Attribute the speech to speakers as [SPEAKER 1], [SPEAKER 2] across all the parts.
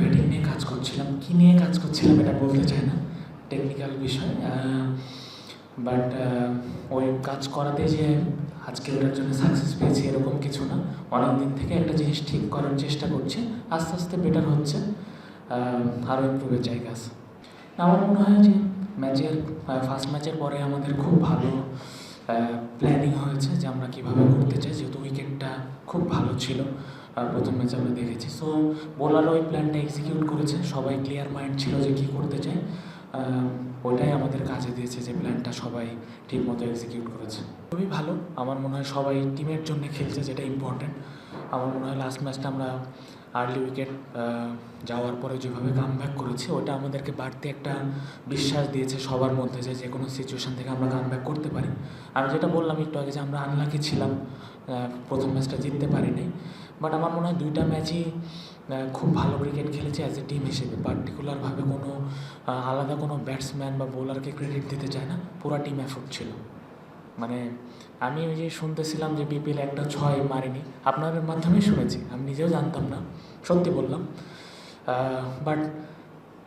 [SPEAKER 1] Batting নিয়ে কাজ করছিলাম। কী নিয়ে কাজ করছিলাম এটা বলতে চাই না টেকনিক্যাল বিষয় বাট ওই কাজ করাতে যে আজকে ওটার জন্য সাকসেস পেয়েছি এরকম কিছু না। অনেক দিন থেকে একটা জিনিস ঠিক করার চেষ্টা করছে, আস্তে আস্তে বেটার হচ্ছে আরও ইম্প্রুভের জায়গা আছে। আমার মনে হয় যে ম্যাচের ফার্স্ট ম্যাচের পরে আমাদের খুব ভালো প্ল্যানিং হয়েছে যে আমরা কীভাবে করতে চাই, যেহেতু উইকেটটা খুব ভালো ছিল। প্রথম ম্যাচে আমরা দেখেছি। সো বোলারও ওই প্ল্যানটা এক্সিকিউট করেছে। সবাই ক্লিয়ার মাইন্ড ছিল যে কী করতে আহ, ওইটাই আমাদের কাজে দিয়েছে যে প্ল্যানটা সবাই ঠিকমতো এক্সিকিউট করেছে। খুবই ভালো। আমার মনে হয় সবাই টিমের জন্য খেলছে যেটা ইম্পর্ট্যান্ট আমার মনে হয় লাস্ট ম্যাচটা আমরা আর্লি উইকেট যাওয়ার পরে যেভাবে কাম ব্যাক করেছি ওটা আমাদেরকে বাড়তি একটা বিশ্বাস দিয়েছে সবার মধ্যে যে যে কোনো সিচুয়েশান থেকে আমরা কাম ব্যাক করতে পারি। আমি যেটা বললাম একটু আগে যে আমরা আনলাকি ছিলাম। প্রথম ম্যাচটা জিততে পারিনি। বাট আমার মনে হয় দুইটা ম্যাচই খুব ভালো ক্রিকেট খেলেছে অ্যাজ এ টিম হিসেবে। পার্টিকুলারভাবে কোনো আলাদা কোনো ব্যাটসম্যান বা বোলারকে ক্রেডিট দিতে চায় না। পুরো টিম এফোর্ট ছিল। মানে আমি ওই যে শুনতেছিলাম যে বিপিএল একটা ছয় মারেনি। আপনাদের মাধ্যমেই শুনেছি। আমি নিজেও জানতাম না। সত্যি বললাম। বাট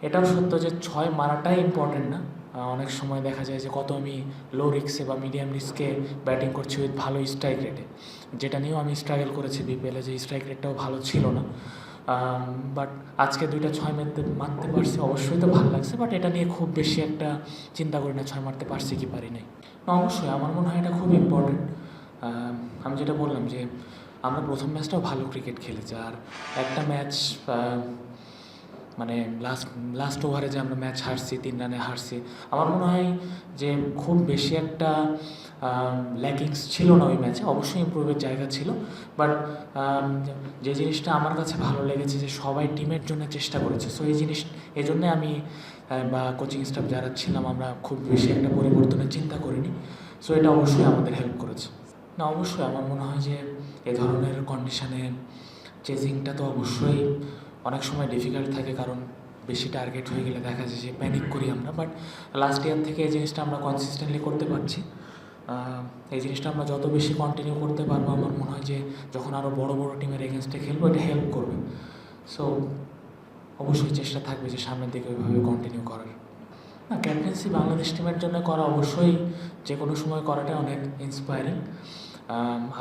[SPEAKER 1] এটাও সত্য যে ছয় মারাটাই ইম্পর্টেন্ট না। অনেক সময় দেখা যায় যে কত আমি লো রিক্সে বা মিডিয়াম রিস্কে ব্যাটিং করছি উইথ ভালো স্ট্রাইক রেটে যেটা নিয়েও আমি স্ট্রাগল করেছি বিপিএলে যে স্ট্রাইক রেটটাও ভালো ছিল না। বাট আজকে দুইটা ছয় মারতে মারতে পারছি, অবশ্যই তো ভালো লাগছে বাট এটা নিয়ে খুব বেশি একটা চিন্তা করি না, ছয় মারতে পারছি কি পারি নাই। অবশ্যই আমার মনে হয় এটা খুব ইম্পর্টেন্ট আমি যেটা বললাম যে আমরা প্রথম ম্যাচটাও ভালো ক্রিকেট খেলেছি, আর একটা ম্যাচ মানে লাস্ট লাস্ট ওভারে যে আমরা ম্যাচ হারছি, তিন রানে হারছি, আমার মনে হয় যে খুব বেশি একটা ল্যাকিংস ছিল না ওই ম্যাচে অবশ্যই ইম্প্রুভের জায়গা ছিল বাট যে জিনিসটা আমার কাছে ভালো লেগেছে যে সবাই টিমের জন্য চেষ্টা করেছে। সো এই জিনিস, এই জন্যে আমি বা কোচিং স্টাফ যারা ছিলাম, আমরা খুব বেশি একটা পরিবর্তনের চিন্তা করিনি। সো এটা অবশ্যই আমাদের হেল্প করেছে। না, অবশ্যই আমার মনে হয় যে এ ধরনের কন্ডিশনে চেজিংটা তো অবশ্যই অনেক সময় ডিফিকাল্ট থাকে কারণ বেশি টার্গেট হয়ে গেলে দেখা যায় যে প্যানিক করি আমরা বাট লাস্ট ইয়ার থেকে এই জিনিসটা আমরা কনসিস্টেন্টলি করতে পারছি। এই জিনিসটা আমরা যত বেশি কন্টিনিউ করতে পারব, আমার মনে হয় যে যখন আরও বড় বড় টিমের এগেনস্টে খেলব, এটা হেল্প করবে। সো অবশ্যই চেষ্টা থাকবে যে সামনের দিকে ওইভাবে কন্টিনিউ করার। না ক্যাপ্টেন্সি বাংলাদেশ টিমের জন্য করা অবশ্যই যে কোনো সময় করাটা অনেক ইন্সপায়ারিং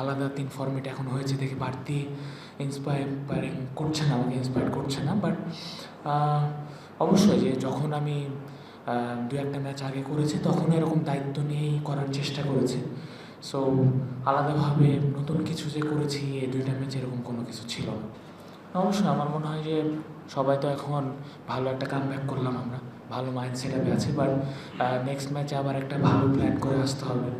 [SPEAKER 1] আলাদা তিন ফর্মেট এখন হয়েছে, দেখে বাড়তি ইন্সপায়ারিং করছে না, আমাকে ইন্সপায়ার করছে না বাট অবশ্যই যে যখন আমি দু একটা ম্যাচ আগে করেছি, তখন এরকম দায়িত্ব নিয়েই করার চেষ্টা করেছি। সো আলাদাভাবে নতুন কিছু যে করেছি এই দুইটা ম্যাচ এরকম কোনো কিছু ছিল না। অবশ্যই আমার মনে হয় যে সবাই তো এখন ভালো একটা কাম ব্যাক করলাম আমরা, ভালো মাইন্ড সেট আপে আছে বাট নেক্সট ম্যাচে আবার একটা ভালো প্ল্যান করে আসতে হবে।